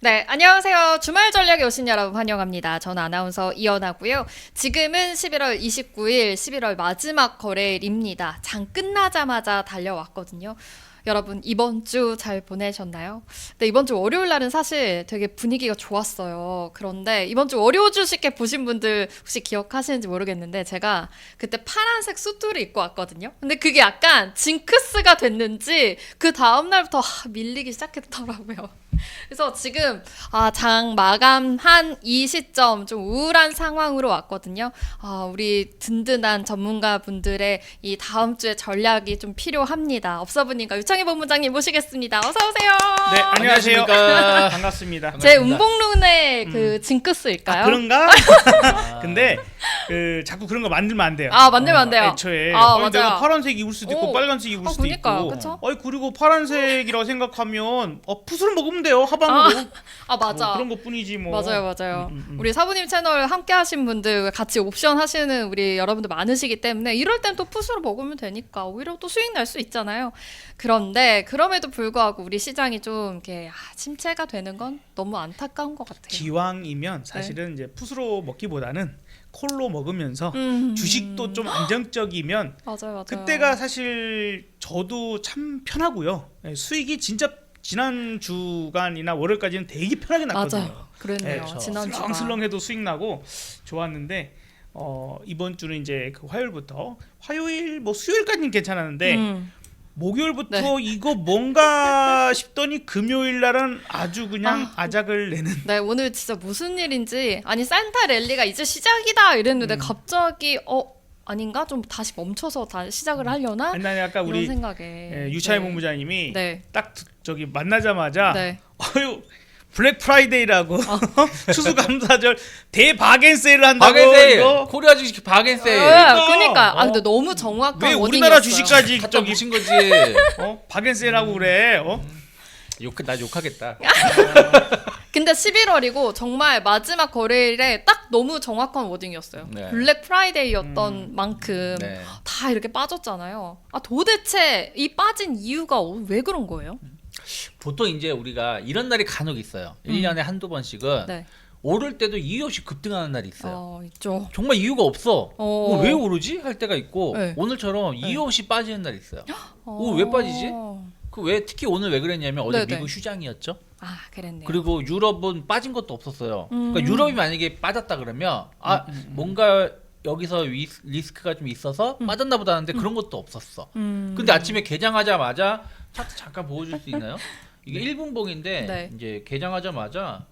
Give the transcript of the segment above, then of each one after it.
네, 안녕하세요. 주말 전략에 오신 여러분 환영합니다. 저는 아나운서 이연하고요. 지금은 11월 29일, 11월 마지막 거래일입니다. 장 끝나자마자 달려왔거든요. 여러분 이번 주 잘 보내셨나요? 네, 이번 주 월요일 날은 사실 되게 분위기가 좋았어요. 그런데 이번 주 월요 주식회 보신 분들 혹시 기억하시는지 모르겠는데 제가 그때 파란색 수트를 입고 왔거든요. 근데 그게 약간 징크스가 됐는지 그 다음 날부터 하, 밀리기 시작했더라고요. 그래서 지금 아, 장 마감한 이 시점 좀 우울한 상황으로 왔거든요. 아, 우리 든든한 전문가 분들의 이 다음 주에 전략이 좀 필요합니다. 업서브님과 유창희 본부장님 모시겠습니다. 어서 오세요. 네, 안녕하세요. 반갑습니다. 제 반갑습니다. 음봉룬의 그 징크스일까요? 아, 그런가? 근데 그 자꾸 그런 거 만들면 안 돼요. 아, 만들면 안 돼요. 애초에 아, 아니, 맞아요. 파란색 입을 수도 있고 오. 빨간색 입을 아, 수도 그러니까요. 있고. 그쵸? 아니 그리고 파란색이라고 생각하면 어 푸스를 먹으면 돼요 하방으로. 아, 맞아. 뭐 그런 것뿐이지 뭐. 맞아요, 맞아요. 음, 음, 음. 우리 사부님 채널 함께 하신 분들 같이 옵션 하시는 우리 여러분들 많으시기 때문에 이럴 땐 또 푸스로 먹으면 되니까 오히려 또 수익 날 수 있잖아요. 그런데 그럼에도 불구하고 우리 시장이 좀 이렇게 아, 침체가 되는 건 너무 안타까운 것 같아요. 기왕이면 사실은 이제 푸스로 먹기보다는 콜로 먹으면서 음. 주식도 좀 안정적이면 맞아요, 맞아요. 그때가 사실 저도 참 편하고요. 예, 수익이 진짜 지난 주간이나 월요일까지는 되게 편하게 났거든요. 맞아요. 그랬네요. 예, 지난 주가. 슬렁슬렁해도 수익 나고 좋았는데 어, 이번 주는 이제 그 화요일부터 화요일 뭐 수요일까지는 괜찮았는데 음. 목요일부터 이거 뭔가 싶더니 금요일 날은 아주 그냥 아. 아. 작을 내는 네, 오늘 진짜 무슨 일인지 아니 산타 랠리가 이제 시작이다 이랬는데 음. 갑자기 어 아닌가 좀 다시 멈춰서 다시 시작을 하려나 옛날에 아까 이런 우리 생각에 예, 유차희 네. 본부장님이 네, 딱 저기 만나자마자 네. 어유 블랙 프라이데이라고 추수감사절 대바겐 세일을 한다고 바겐 세일 이거 코리아 주식 바겐 세일 네, 그러니까 아 근데 어. 너무 정확한 왜 우리나라 워딩이었어요. 주식까지 갖다 저기 붙인 거지 어? 바겐 세일하고 그래 어? 욕 나 욕하겠다 근데 11월이고 정말 마지막 거래일에 딱 너무 정확한 워딩이었어요. 네. 블랙 프라이데이였던 음. 만큼 네. 다 이렇게 빠졌잖아요. 아 도대체 이 빠진 이유가 어- 왜 그런 거예요? 보통 이제 우리가 이런 날이 간혹 있어요 1년에 한두 번씩은 네. 오를 때도 이유 없이 급등하는 날이 있어요 어 있죠. 정말 이유가 없어 어. 어, 왜 오르지 할 때가 있고 네. 오늘처럼 이유 없이 빠지는 날이 있어요 어. 왜 빠지지? 그 왜 특히 오늘 왜 그랬냐면 어제 네네. 미국 휴장이었죠 아 그랬네요. 그리고 유럽은 빠진 것도 없었어요. 음. 그러니까 유럽이 만약에 빠졌다 그러면 아 뭔가 여기서 위, 리스 크가 좀 있어서 빠졌나 보다 하는데 그런 것도 없었어. 음. 근데 아침에 개장하자마자 차트 잠깐 보여줄 수 있나요? 이게 1분봉인데 네. 이제 개장하자마자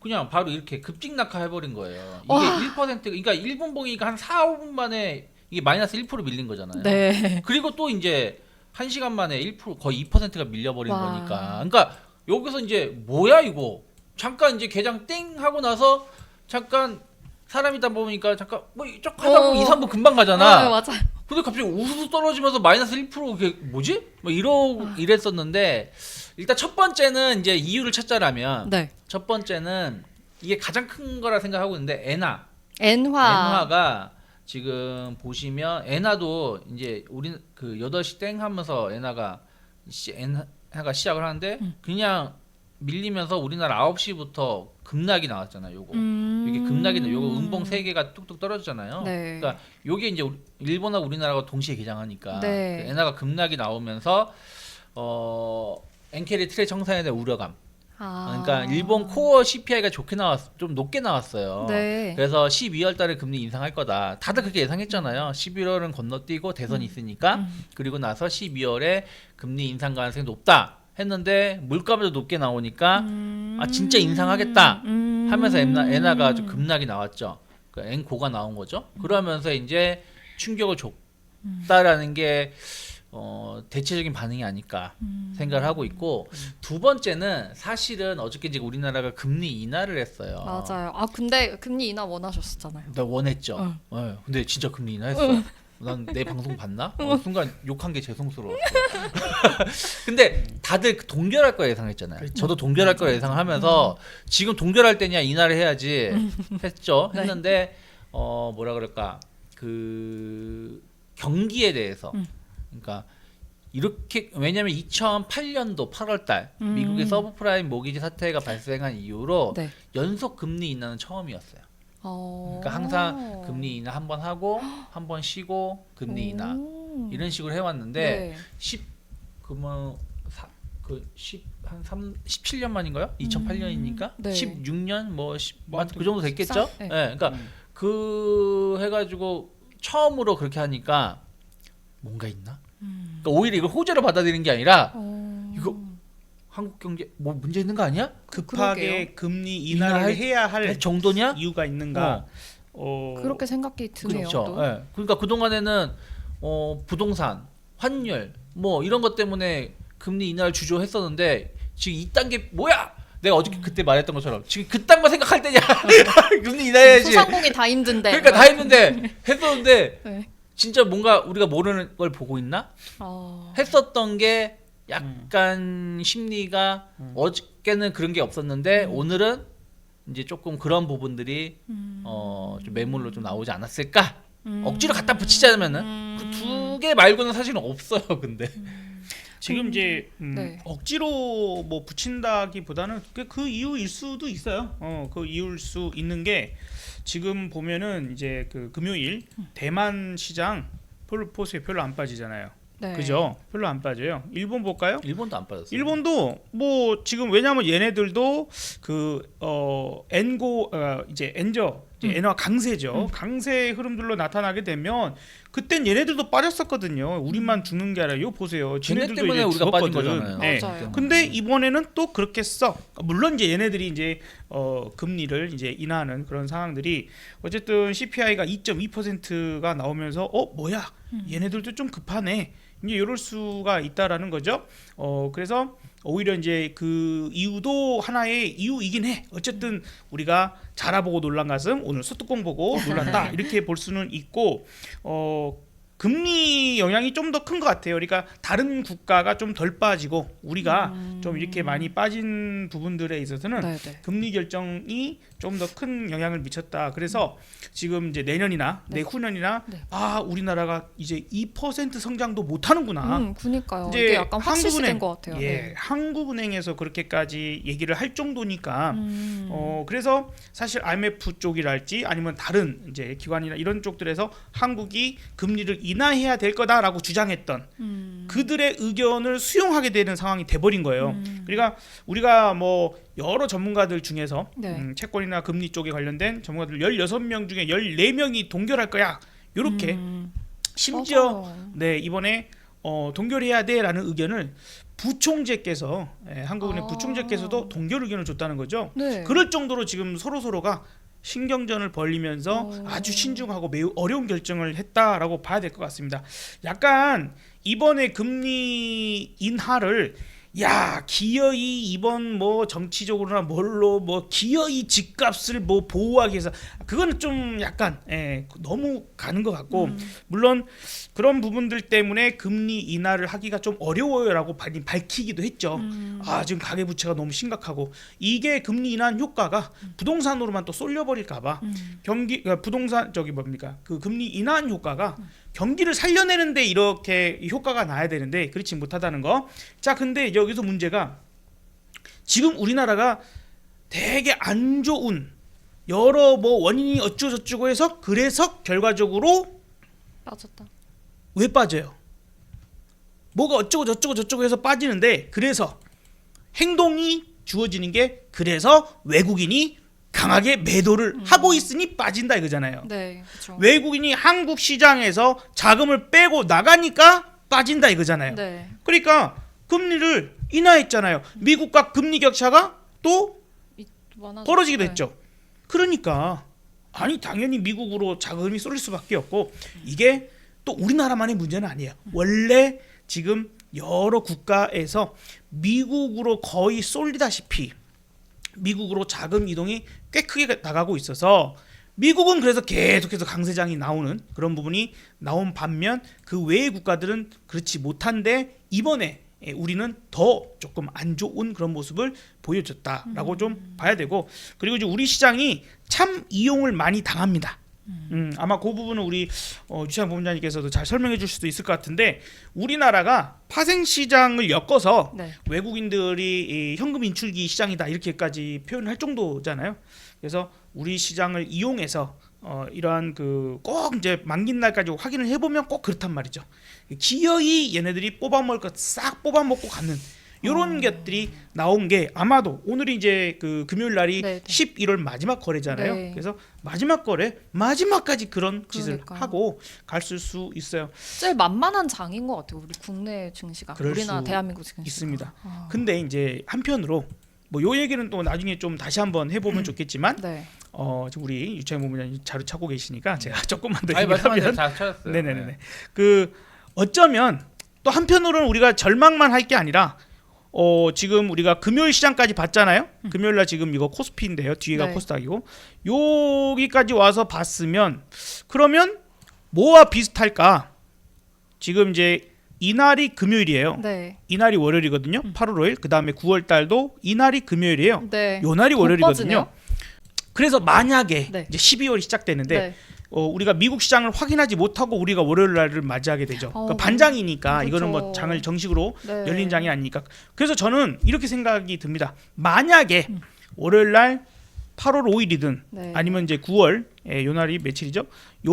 그냥 바로 이렇게 급직 낙하 해버린 거예요. 이게 와. 1% 그러니까 1분봉이니까 한 4, 5분 만에 이게 마이너스 1% 밀린 거잖아요. 네. 그리고 또 이제 한 시간 만에 1% 거의 2%가 밀려버린 와. 거니까. 그러니까 여기서 이제 뭐야 이거? 잠깐 이제 개장 땡 하고 나서 잠깐 사람이다 보니까 잠깐 뭐쭉 하다 보면 어. 2, 3분 금방 아, 가잖아. 맞아. 근데 갑자기 우수수 떨어지면서 마이너스 1% 그게 뭐지? 뭐 이러 이랬었는데 일단 첫 번째는 이제 이유를 찾자라면 네. 첫 번째는 이게 가장 큰 거라 생각하고 있는데 엔화. 엔화. 엔화가 지금 보시면 엔화도 이제 우리 그 8시 땡 하면서 엔화가 시, 엔화가 시작을 하는데 음. 그냥 밀리면서 우리나라 9시부터 급락이 나왔잖아요. 요거. 음. 이게 급락이 나 요거 음봉 세 개가 뚝뚝 떨어졌잖아요. 네. 그러니까 요게 이제 일본하고 우리나라가 동시에 개장하니까 네. 그 엔화가 급락이 나오면서 어 엔케리 트레 청산에 대한 우려감. 아. 그러니까 일본 코어 CPI가 좋게 나왔 좀 높게 나왔어요. 네. 그래서 12월 달에 금리 인상할 거다. 다들 그렇게 예상했잖아요. 11월은 건너뛰고 대선이 있으니까 음. 그리고 나서 12월에 금리 인상 가능성이 높다 했는데 물가도 높게 나오니까 음. 아, 진짜 인상하겠다 음. 하면서 엔화, 엔화가 좀 급락이 나왔죠. 그 엔고가 나온 거죠. 그러면서 이제 충격을 줬다라는 게 어, 대체적인 반응이 아닐까 음. 생각을 하고 있고 두 번째는 사실은 어저께 이제 우리나라가 금리 인하를 했어요. 맞아요. 아 근데 금리 인하 원하셨었잖아요. 나 원했죠. 응. 어, 근데 진짜 금리 인하했어. 난 내 방송 봤나? 어, 순간 욕한 게 죄송스러워. 근데 다들 동결할 거 예상했잖아요. 그렇죠. 저도 동결할 거 예상하면서 지금 동결할 때냐 인하를 해야지 했죠. 네. 했는데 어 뭐라 그럴까 그 경기에 대해서 음. 그러니까 이렇게 왜냐하면 2008년도 8월달 음. 미국의 서브프라임 모기지 사태가 발생한 이후로 네. 연속 금리 인하는 처음이었어요. 어. 그러니까 항상 금리 인하 한 번 하고 한 번 쉬고 금리 인하 오. 이런 식으로 해왔는데 네. 10 그뭐 그10 한 3, 17년 만인가요? 2008년이니까 네. 16년 뭐, 10, 뭐뭐그 정도 됐겠죠? 사- 네. 네. 그러니까 음. 그 해가지고 처음으로 그렇게 하니까 뭔가 있나? 음. 그러니까 오히려 이걸 호재로 받아들이는 게 아니라 어. 한국 경제 뭐 문제 있는 거 아니야? 급하게 금리 인하를 인하할 해야 할 할 정도냐? 이유가 있는가? 어, 그렇게 생각이 드네요. 그렇죠. 또. 예. 그러니까 그 동안에는 어, 부동산, 환율 뭐 이런 것 때문에 금리 인하를 주저했었는데 지금 이딴 게 뭐야? 내가 어저께 그때 말했던 것처럼 지금 그딴 거 생각할 때냐? 금리 인하해야지. 소상공인 다 힘든데. 그러니까 다 했는데 했었는데 네. 진짜 뭔가 우리가 모르는 걸 보고 있나? 어. 했었던 게 약간 심리가 음. 어저께는 그런 게 없었는데 오늘은 이제 조금 그런 부분들이 음. 어, 좀 매물로 좀 나오지 않았을까? 음. 억지로 갖다 붙이자면은 음. 그두 개 말고는 사실은 없어요. 근데 지금 이제 음, 네. 억지로 뭐 붙인다기보다는 그, 그 이유일 수도 있어요. 어, 그 이유일 수 있는 게 지금 보면은 이제 그 금요일 대만 시장 별로 보세요. 별로 안 빠지잖아요. 네. 그죠? 별로 안 빠져요. 일본 볼까요? 일본도 안 빠졌어요. 일본도 뭐 지금 왜냐하면 얘네들도 그어 엔고 어, 이제 엔저 이제 음. 엔화 강세죠. 강세 흐름들로 나타나게 되면 그땐 얘네들도 빠졌었거든요. 우리만 죽는 게 아니라 요 보세요. 쟤네 지네들도 때문에 이제 우리가 빠진 죽었거든. 거잖아요. 네. 맞아요. 근데 이번에는 또 그렇게 써. 물론 이제 얘네들이 이제 어 금리를 이제 인하하는 그런 상황들이 어쨌든 CPI가 2.2%가 나오면서 어 뭐야 얘네들도 좀 급하네. 이제 이럴 수가 있다라는 거죠. 어 그래서 오히려 이제 그 이유도 하나의 이유이긴 해. 어쨌든 우리가 자라보고 놀란 가슴 오늘 소뚜껑 보고 놀란다 이렇게 볼 수는 있고 어. 금리 영향이 좀 더 큰 것 같아요. 그러니까 다른 국가가 좀 덜 빠지고 우리가 좀 이렇게 많이 빠진 부분들에 있어서는 네, 네. 금리 결정이 좀 더 큰 영향을 미쳤다. 그래서 지금 이제 내년이나 네. 내후년이나 네. 아 우리나라가 이제 2% 성장도 못 하는구나. 음, 그니까요. 이제 약간 한국은행, 것 같아요. 예, 네. 한국은행에서 그렇게까지 얘기를 할 정도니까 음. 어 그래서 사실 IMF 쪽이랄지 아니면 다른 이제 기관이나 이런 쪽들에서 한국이 금리를 인하해야 될 거다라고 주장했던 음. 그들의 의견을 수용하게 되는 상황이 돼버린 거예요. 음. 그러니까 우리가 뭐 여러 전문가들 중에서 네. 음, 채권이나 금리 쪽에 관련된 전문가들 16명 중에 14명이 동결할 거야. 요렇게 음. 심지어 맞아요. 네, 이번에 어, 동결해야 돼라는 의견을 부총재께서 예, 한국은행 아. 부총재께서도 동결 의견을 줬다는 거죠. 네. 그럴 정도로 지금 서로 서로가 신경전을 벌리면서 어. 아주 신중하고 매우 어려운 결정을 했다라고 봐야 될 것 같습니다. 약간 이번에 금리 인하를 야 기어이 이번 뭐 정치적으로나 뭘로 뭐 기어이 집값을 뭐 보호하기 위해서 그거는 좀 약간 예, 너무 가는 것 같고 음. 물론 그런 부분들 때문에 금리 인하를 하기가 좀 어려워요라고 밝히기도 했죠. 음. 아 지금 가계 부채가 너무 심각하고 이게 금리 인하 효과가 부동산으로만 또 쏠려버릴까봐 음. 경기 그러니까 부동산 저기 뭡니까 그 금리 인하 효과가 경기를 살려내는데 이렇게 효과가 나야 되는데 그렇지 못하다는 거. 자 근데 여기서 문제가 지금 우리나라가 되게 안 좋은 여러 뭐 원인이 어쩌고저쩌고 해서 그래서 결과적으로 빠졌다. 왜 빠져요? 뭐가 어쩌고 저쩌고 저쩌고 해서 빠지는데 그래서 행동이 주어지는 게 그래서 외국인이 강하게 매도를 하고 있으니 빠진다 이거잖아요. 네, 그렇죠. 외국인이 한국 시장에서 자금을 빼고 나가니까 빠진다 이거잖아요. 네. 그러니까 금리를 인하했잖아요. 미국과 금리 격차가 또 많아졌죠. 벌어지기도 네. 했죠. 그러니까 아니 당연히 미국으로 자금이 쏠릴 수밖에 없고 이게 또 우리나라만의 문제는 아니에요. 원래 지금 여러 국가에서 미국으로 거의 쏠리다시피 미국으로 자금 이동이 꽤 크게 나가고 있어서 미국은 그래서 계속해서 강세장이 나오는 그런 부분이 나온 반면 그 외의 국가들은 그렇지 못한데 이번에 예, 우리는 더 조금 안 좋은 그런 모습을 보여줬다라고 좀 봐야 되고 그리고 이제 우리 시장이 참 이용을 많이 당합니다. 음, 아마 그 부분은 우리 어, 유창 본부장님께서도 잘 설명해 줄 수도 있을 것 같은데 우리나라가 파생 시장을 엮어서 네. 외국인들이 이 현금 인출기 시장이다 이렇게까지 표현할 정도잖아요. 그래서 우리 시장을 이용해서 어, 이러한 그 꼭 이제 만긴 날까지 확인을 해보면 꼭 그렇단 말이죠. 기어이 얘네들이 뽑아먹을 것 싹 뽑아먹고 가는 이런 것들이 나온 게 아마도 오늘이 이제 그 금요일 날이 네, 네. 11월 마지막 거래잖아요. 네. 그래서 마지막 거래 마지막까지 그런 짓을 그러니까요. 하고 갔을 수 있어요. 제일 만만한 장인 것 같아요. 우리 국내 증시가 그럴 우리나라 수 대한민국 증시가 있습니다. 아. 근데 이제 한편으로 뭐 요 얘기는 또 나중에 좀 다시 한번 해보면 좋겠지만 네. 어 지금 우리 유창 본부장님 자료 찾고 계시니까 제가 조금만 더 아니 말씀하세요. 얘기하면 찾았어요. 네네 네 그 어쩌면 또 한편으로는 우리가 절망만 할 게 아니라 어 지금 우리가 금요일 시장까지 봤잖아요. 금요일 날 지금 이거 코스피인데요. 뒤에가 네. 코스닥이고 여기까지 와서 봤으면 그러면 뭐와 비슷할까? 지금 이제 이날이 금요일이에요. 네. 이날이 월요일이거든요. 8월 5일. 그다음에 9월 달도 이날이 금요일이에요. 네. 요 날이 곧 월요일이거든요. 빠지네요. 그래서 만약에 네. 이제 12월이 시작되는데 네. 어, 우리가 미국 시장을 확인하지 못하고 우리가 월요일 날을 맞이하게 되죠. 어, 그러니까 반장이니까 그렇죠. 이거는 뭐 장을 정식으로 네. 열린 장이 아니니까. 그래서 저는 이렇게 생각이 듭니다. 만약에 음. 월요일 날 8월 5일이든 네. 아니면 이제 9월 예, 요 날이 며칠이죠? 요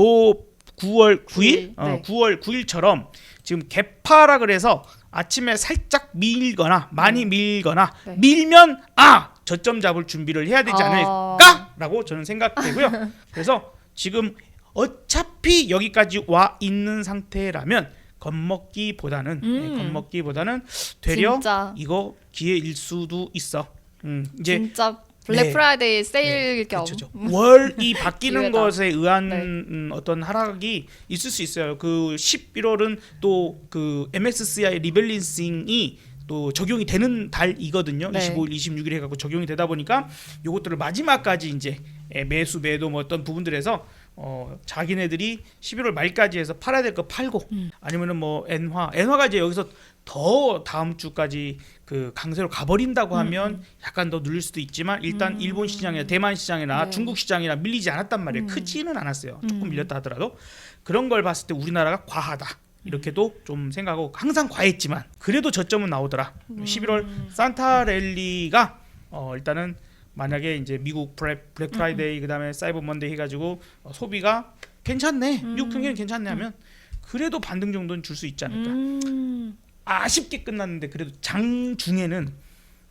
9월 9일, 구일, 어, 네. 9월 9일처럼 지금 개파라 그래서 아침에 살짝 밀거나 많이 밀거나 네. 밀면 아 저점 잡을 준비를 해야 되지 아. 않을까라고 저는 생각되고요. 그래서 지금 어차피 여기까지 와 있는 상태라면 겁먹기보다는 음. 예, 겁먹기보다는 되려 진짜 이거 기회일 수도 있어. 음, 이제 진짜 블랙 네. 프라이데이 세일 겸 그렇죠. 월이 바뀌는. 것에 의한 네. 음, 어떤 하락이 있을 수 있어요. 그 11월은 또 그 MSCI 리밸런싱이 또 적용이 되는 달이거든요. 네. 25일, 26일 해갖고 적용이 되다 보니까 요것들을 마지막까지 이제 예, 매수, 매도 뭐 어떤 부분들에서 어 자기네들이 11월 말까지 해서 팔아야 될 거 팔고 음. 아니면은 뭐 엔화, 엔화가 이제 여기서 더 다음 주까지 그 강세로 가버린다고 음. 하면 약간 더 눌릴 수도 있지만 일단 일본 시장이나 대만 시장이나 네. 중국 시장이나 밀리지 않았단 말이에요. 음. 크지는 않았어요. 조금 음. 밀렸다 하더라도 그런 걸 봤을 때 우리나라가 과하다. 이렇게도 좀 생각하고 항상 과했지만 그래도 저점은 나오더라. 음. 11월 산타 랠리가 어 일단은 만약에 이제 미국 블랙, 블랙 프라이데이 그다음에 사이버 먼데이 해가지고 어, 소비가 괜찮네 음. 미국 경기는 괜찮네 하면 그래도 반등 정도는 줄 수 있지 않을까. 음. 아쉽게 끝났는데 그래도 장 중에는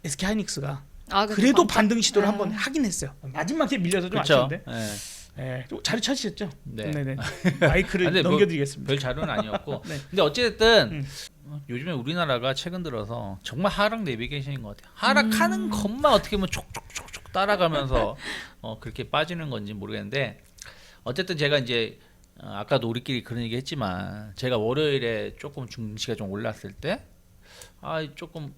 SK 하이닉스가 아, 그래도 반짝- 반등 시도를 아. 한번 하긴 했어요. 마지막에 밀려서 좀 그렇죠. 아쉬운데. 예. 예, 좀 자료 찾으셨죠? 네. 네, 네. 마이크를 아, 근데 뭐 넘겨드리겠습니다. 별 자료는 아니었고. 네. 근데 어찌됐든 음. 어, 요즘에 우리나라가 최근 들어서 정말 하락 내비게이션인 것 같아요. 하락하는 음. 것만 어떻게 보면 촉촉촉촉 따라가면서 어, 그렇게 빠지는 건지 모르겠는데 어쨌든 제가 이제 어, 아까도 우리끼리 그런 얘기 했지만 제가 월요일에 조금 중시가 좀 올랐을 때 아 조금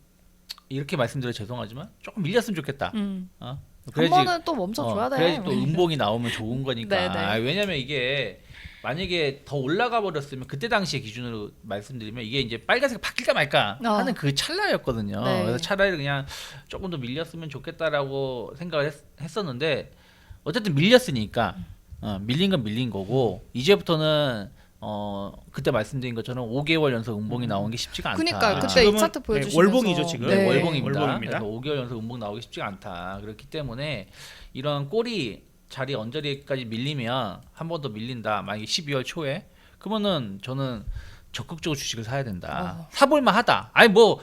이렇게 말씀드려 죄송하지만 조금 밀렸으면 좋겠다. 음. 어? 한 번은 또 멈춰줘야 돼. 그래야지 또 음봉이 나오면 좋은 거니까. 네, 네. 아, 왜냐면 이게 만약에 더 올라가 버렸으면 그때 당시의 기준으로 말씀드리면 이게 이제 빨간색 바뀔까 말까 어. 하는 그 찰나였거든요. 네. 그래서 차라리 그냥 조금 더 밀렸으면 좋겠다라고 생각을 했, 었는데 어쨌든 밀렸으니까 어, 밀린 건 밀린 거고 이제부터는 어 그때 말씀드린 것처럼 5개월 연속 음봉이 나오는 게 쉽지가 않다. 그니까요. 그때 지금은, 이 차트 네, 보여주시면서 월봉이죠, 지금. 네, 네. 월봉입니다. 월봉입니다. 그래서 5개월 연속 음봉 나오기 쉽지가 않다. 그렇기 때문에 이런 꼬리 자리 언저리까지 밀리면 한 번 더 밀린다. 만약에 12월 초에 그러면은 저는 적극적으로 주식을 사야 된다. 어. 사볼만 하다. 아니 뭐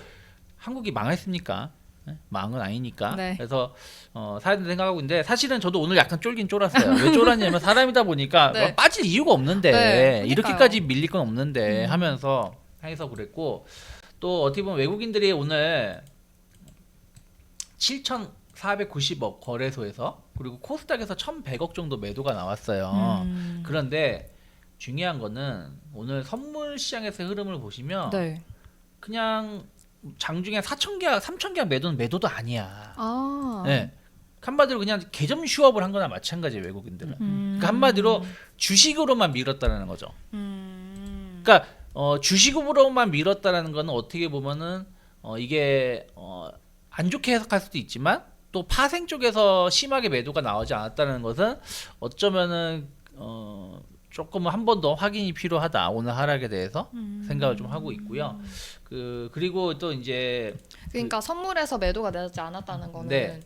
한국이 망했습니까? 네? 망은 아니니까. 네. 그래서 어, 사야 된다 생각하고 있는데 사실은 저도 오늘 약간 쫄긴 쫄았어요. 왜 쫄았냐면 사람이다 보니까 네. 뭐 빠질 이유가 없는데 네. 이렇게까지 밀릴 건 없는데 음. 하면서 해서 그랬고 또 어떻게 보면 외국인들이 오늘 7,490억 거래소에서 그리고 코스닥에서 1,100억 정도 매도가 나왔어요. 음. 그런데 중요한 거는 오늘 선물 시장에서의 흐름을 보시면 네. 그냥 장중에 4천 계약, 3천 계약 매도는 매도도 아니야. 아. 네. 한마디로 그냥 개점 휴업을 한 거나 마찬가지예요 외국인들은. 음. 그러니까 한마디로 주식으로만 밀었다라는 거죠. 음. 그러니까 어, 주식으로만 밀었다라는 거는 어떻게 보면은 어, 이게 어, 안 좋게 해석할 수도 있지만 또 파생 쪽에서 심하게 매도가 나오지 않았다는 것은 어쩌면은 어, 조금 한번 더 확인이 필요하다 오늘 하락에 대해서 음. 생각을 좀 하고 있고요. 그 그리고 또 이제 그러니까 선물에서 매도가 되지 않았다는 거는 네.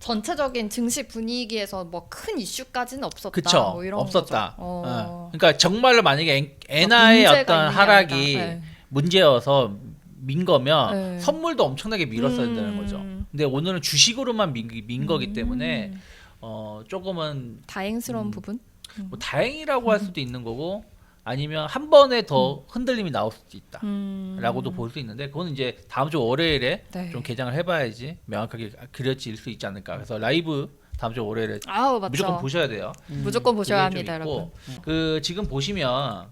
전체적인 증시 분위기에서 뭐 큰 이슈까지는 없었다. 그쵸 뭐 이런 없었다. 어. 어. 그러니까 정말로 만약에 엔- 엔화의 문제가 어떤 하락이. 네. 문제여서 민 거면 네. 선물도 엄청나게 밀었어야 된다는 음. 거죠. 근데 오늘은 주식으로만 민, 민 거기 때문에 음. 어 조금은 다행스러운 음. 부분. 뭐 다행이라고 할 수도 있는 거고 아니면 한 번에 더 흔들림이 나올 수도 있다. 음. 라고도 볼 수 있는데 그거는 이제 다음 주 월요일에 네. 좀 개장을 해봐야지 명확하게 그려질 수 있지 않을까. 그래서 라이브 다음 주 월요일에 아우. 무조건 보셔야 돼요. 무조건 보셔야 합니다, 있고, 여러분. 그 지금 보시면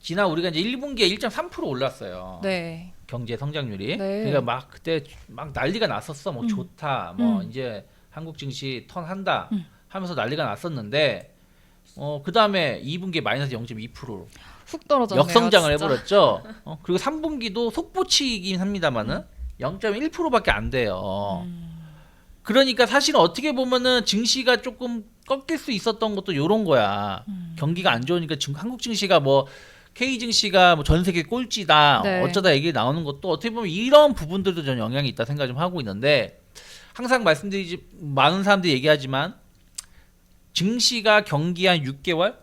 지난 우리가 이제 1분기에 1.3% 올랐어요. 네. 경제 성장률이. 네. 그러니까 막 그때 막 난리가 났었어. 뭐 음. 좋다. 뭐 음. 이제 한국 증시 턴한다 음. 하면서 난리가 났었는데 어 그다음에 2분기에 마이너스 0.2%로 훅 떨어졌네요. 역성장을 진짜. 해버렸죠. 어, 그리고 3분기도 속보치긴 합니다만은 0.1%밖에 안 돼요. 음. 그러니까 사실은 어떻게 보면은 증시가 조금 꺾일 수 있었던 것도 요런 거야. 음. 경기가 안 좋으니까 지금 한국 증시가 뭐 K 증시가 뭐 전 세계 꼴찌다 네. 어쩌다 얘기 나오는 것도 어떻게 보면 이런 부분들도 전 영향이 있다 생각 좀 하고 있는데 항상 말씀드리지 많은 사람들이 얘기하지만 증시가 경기 한 6개월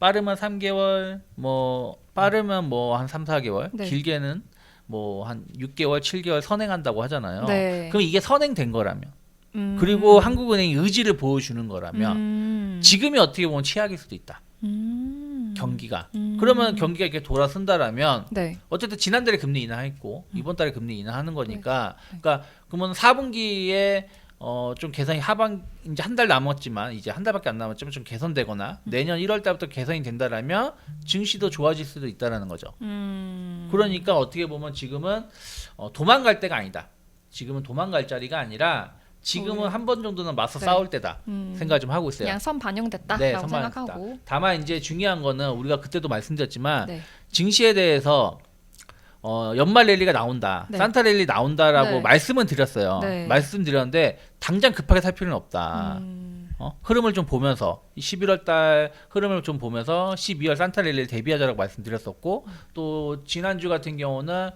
빠르면 3개월 뭐 빠르면 뭐 한 3, 4개월 네. 길게는 뭐 한 6개월, 7개월 선행한다고 하잖아요. 네. 그럼 이게 선행된 거라면 음. 그리고 한국은행이 의지를 보여주는 거라면 음. 지금이 어떻게 보면 최악일 수도 있다. 음. 경기가. 음. 그러면 경기가 이렇게 돌아선다라면 네. 어쨌든 지난달에 금리 인하했고 이번 달에 금리 인하하는 거니까 네. 그러니까 그러면 4분기에 어 좀 개선이 하반 이제 한 달 남았지만 이제 한 달밖에 안 남았지만 좀 개선되거나 음. 내년 1월 달부터 개선이 된다라면 증시도 좋아질 수도 있다라는 거죠. 음. 그러니까 어떻게 보면 지금은 어, 도망갈 때가 아니다. 지금은 도망갈 자리가 아니라 지금은 오히려. 한번 정도는 맞서 네. 싸울 때다 음. 생각 좀 하고 있어요. 그냥 선 반영됐다라고 네, 선 생각하고. 다만 이제 중요한 거는 우리가 그때도 말씀드렸지만 네. 증시에 대해서 어, 연말 랠리가 나온다, 네. 산타 랠리 나온다라고 네. 말씀은 드렸어요. 네. 말씀드렸는데 당장 급하게 살 필요는 없다. 음. 어? 흐름을 좀 보면서 11월 달 흐름을 좀 보면서 12월 산타 랠리를 대비하자라고 말씀드렸었고 또 지난주 같은 경우는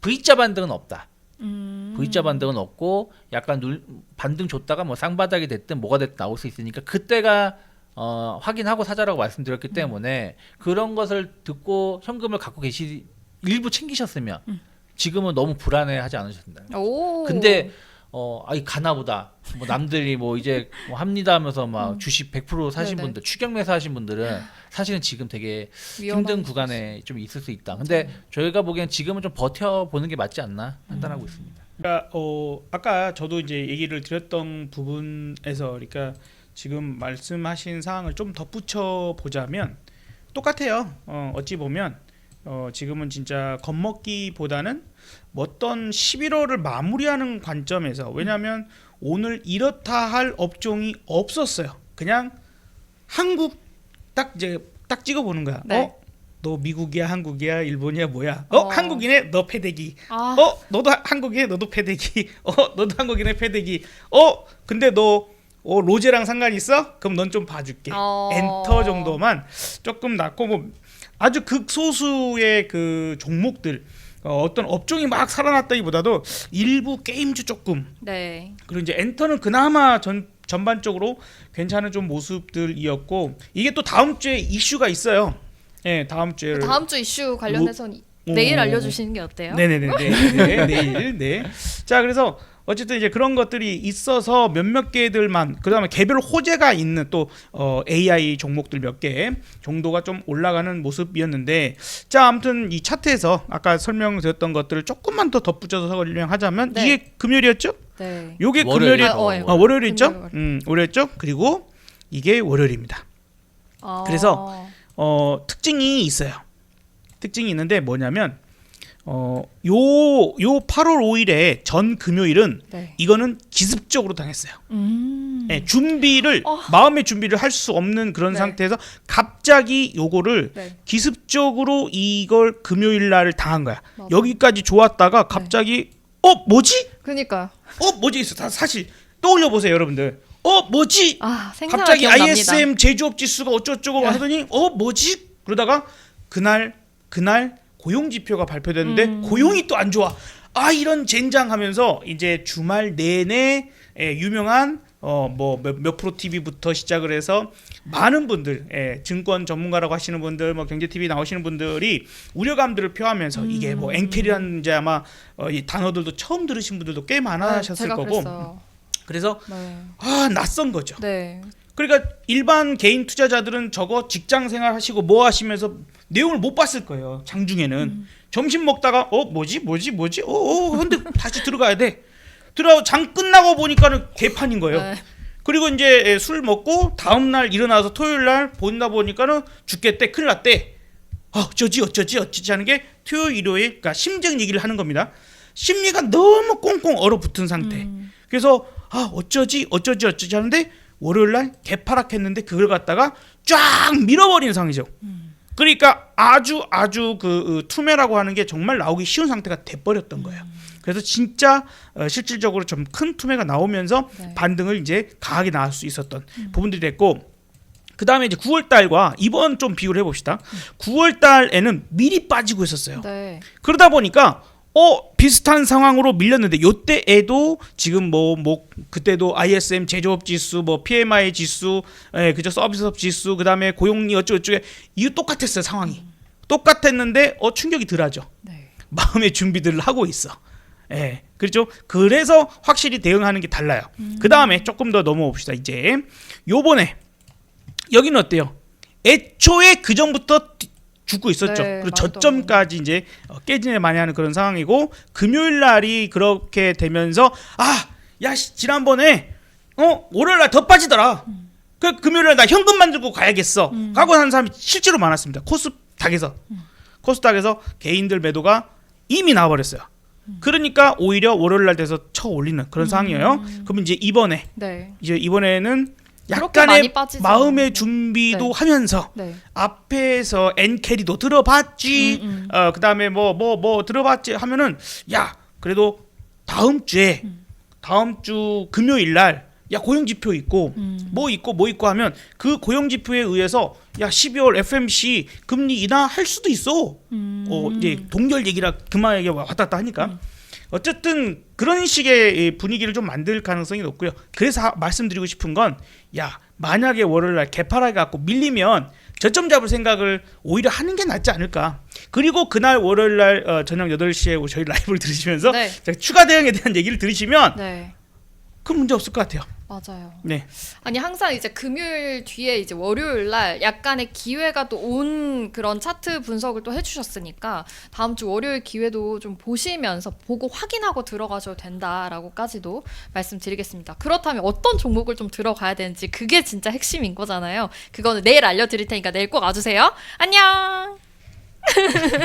V자 반등은 없다. 음. V자 반등은 없고 약간 눌, 반등 줬다가 뭐 쌍바닥이 됐든 뭐가 됐든 나올 수 있으니까 그때가 어, 확인하고 사자라고 음. 말씀드렸기 때문에 그런 것을 듣고 현금을 갖고 계시 일부 챙기셨으면 음. 지금은 너무 불안해하지 않으셨나요? 오. 근데 어, 아이 가나보다. 뭐 남들이 뭐 이제 뭐 합니다 하면서 막 음. 주식 100% 사신 네네. 분들, 추격 매수하신 분들은 사실은 지금 되게 힘든 거 구간에 좀 있을 수 있다. 근데 저희가 보기엔 지금은 좀 버텨 보는 게 맞지 않나 판단하고 음. 있습니다. 그러니까 어 아까 저도 이제 얘기를 드렸던 부분에서 그러니까 지금 말씀하신 사항을 좀 덧붙여 보자면 똑같아요. 어 어찌 보면 어 지금은 진짜 겁먹기보다는 뭐 어떤 11월을 마무리하는 관점에서 왜냐하면 오늘 이렇다 할 업종이 없었어요. 그냥 한국 딱 이제 딱 찍어 보는 거야. 네. 어? 너 미국이야, 한국이야, 일본이야, 뭐야? 어, 어. 한국이네, 너 패대기. 아. 어 너도 하- 한국이네 너도 패대기 어 너도 한국이네 패대기 어 근데 너 어, 로제랑 상관 있어? 그럼 넌 좀 봐줄게 어. 엔터 정도만 조금 낮고 뭐 아주 극소수의 그 종목들 어, 어떤 업종이 막 살아났다기보다도 일부 게임주 조금 네. 그리고 이제 엔터는 그나마 전 전반적으로 괜찮은 좀 모습들이었고 이게 또 다음 주에 이슈가 있어요. 예, 다음 주에 다음 주 이슈 관련해서는 오. 내일 알려주시는 게 어때요? 네네네. 네, 네, 내일 네. 자 그래서 어쨌든 이제 그런 것들이 있어서 몇몇 개들만 그다음에 개별 호재가 있는 또 어, AI 종목들 몇 개 정도가 좀 올라가는 모습이었는데 자 아무튼 이 차트에서 아까 설명드렸던 것들을 조금만 더 덧붙여서 설명하자면 네. 이게 금요일이었죠? 네. 요게 월요일. 금요일이 아, 어, 예. 아, 월요일이죠? 금요일, 월요일. 음, 월요일이죠? 그리고 이게 월요일입니다. 어. 그래서 어, 특징이 있어요. 특징이 있는데 뭐냐면 어, 요, 요 8월 5일에 전 금요일은 네. 이거는 기습적으로 당했어요. 음. 예, 준비를 어. 마음의 준비를 할 수 없는 그런 네. 상태에서 갑자기 요거를 네. 기습적으로 이걸 금요일 날 당한 거야. 맞아. 여기까지 좋았다가 갑자기 어 뭐지? 그니까요. 어 뭐지 있어. 다 사실 떠올려 보세요, 여러분들. 어 뭐지? 아 갑자기 기억납니다. ISM 제조업 지수가 어쩌고저쩌고 네. 하더니 어 뭐지? 그러다가 그날 그날 고용 지표가 발표됐는데 음. 고용이 또 안 좋아. 아 이런 젠장하면서 이제 주말 내내 예, 유명한 어뭐몇 몇 프로 TV부터 시작을 해서 많은 분들 예, 증권 전문가라고 하시는 분들 뭐 경제 TV 나오시는 분들이 우려감들을 표하면서 이게 뭐 음. 앵켈이라는 이제 아마 어, 이 단어들도 처음 들으신 분들도 꽤 많으셨을 네, 제가 거고 그랬어요. 그래서 네. 아 낯선 거죠. 네. 그러니까 일반 개인 투자자들은 저거 직장 생활 하시고 뭐 하시면서 내용을 못 봤을 거예요. 장중에는 음. 점심 먹다가 어 뭐지 뭐지 뭐지 어, 어 근데 다시 들어가야 돼. 들어 장 끝나고 보니까는 개판인 거예요. 네. 그리고 이제 술 먹고 다음 날 일어나서 토요일 날 본다 보니까는 죽겠대 큰일 났대. 아 어쩌지 어쩌지 어쩌지 하는 게 토요일 일요일 그러니까 심정 얘기를 하는 겁니다. 심리가 너무 꽁꽁 얼어붙은 상태. 음. 그래서 아 어쩌지 어쩌지 어쩌지 하는데 월요일 날 개파락했는데 그걸 갖다가 쫙 밀어버리는 상황이죠. 그러니까 아주 아주 그 어, 투매라고 하는 게 정말 나오기 쉬운 상태가 돼버렸던 거예요. 그래서 진짜 어, 실질적으로 좀 큰 투매가 나오면서 네. 반등을 이제 강하게 나올 수 있었던 부분들이 됐고 그 다음에 이제 9월 달과 이번 좀 비교를 해봅시다. 9월 달에는 미리 빠지고 있었어요. 네. 그러다 보니까 어 비슷한 상황으로 밀렸는데 요때에도 지금 뭐뭐 그때도 ISM 제조업 지수 뭐 PMI 지수 예 그저 서비스업 지수 그다음에 고용리 어쩌고저쩌고 이거 똑같았어요 상황이. 똑같았는데 어 충격이 덜하죠. 네. 마음의 준비들을 하고 있어. 예 그렇죠? 그래서 확실히 대응하는 게 달라요. 그 다음에 조금 더 넘어봅시다 이제. 요번에 여기는 어때요? 애초에 그 전부터 죽고 있었죠. 네, 그리고. 저점까지 이제 어, 깨지네 많이 하는 그런 상황이고 금요일 날이 그렇게 되면서 아, 야 씨, 지난번에 어 월요일 날 더 빠지더라. 그 금요일 날 나 현금 만들고 가야겠어. 가고 하는 사람이 실제로 많았습니다. 코스닥에서 코스닥에서 개인들 매도가 이미 나와버렸어요. 그러니까 오히려 월요일 날 돼서 쳐 올리는 그런 상황이에요. 그럼 이제 이번에 네. 이제 이번에는 약간의. 마음의 네. 준비도 네. 하면서 네. 앞에서 엔캐리도 들어봤지. 음, 음. 어 그다음에 뭐뭐 뭐 들어봤지 하면은 야 그래도 다음 주에 음. 다음 주 금요일 날 야 고용 지표 있고 음. 뭐 있고 뭐 있고 하면 그 고용 지표에 의해서 야 12월 FMC 금리 인하 할 수도 있어. 음. 어 이제 동결 얘기라 그만 얘기 왔다 갔다 하니까 어쨌든 그런 식의 이 분위기를 좀 만들 가능성이 높고요. 그래서 하- 말씀드리고 싶은 건 야 만약에 월요일 날 개파락이 갖고 밀리면 저점 잡을 생각을 오히려 하는 게 낫지 않을까. 그리고 그날 월요일 날 어, 저녁 8시에 저희 라이브를 들으시면서 네. 추가 대응에 대한 얘기를 들으시면 네. 큰 문제 없을 것 같아요. 맞아요. 네. 아니 항상 이제 금요일 뒤에 이제 월요일 날 약간의 기회가 또 온 그런 차트 분석을 또 해주셨으니까 다음 주 월요일 기회도 좀 보시면서 보고 확인하고 들어가셔도 된다라고까지도 말씀드리겠습니다. 그렇다면 어떤 종목을 좀 들어가야 되는지 그게 진짜 핵심인 거잖아요. 그거는 내일 알려드릴 테니까 내일 꼭 와주세요. 안녕.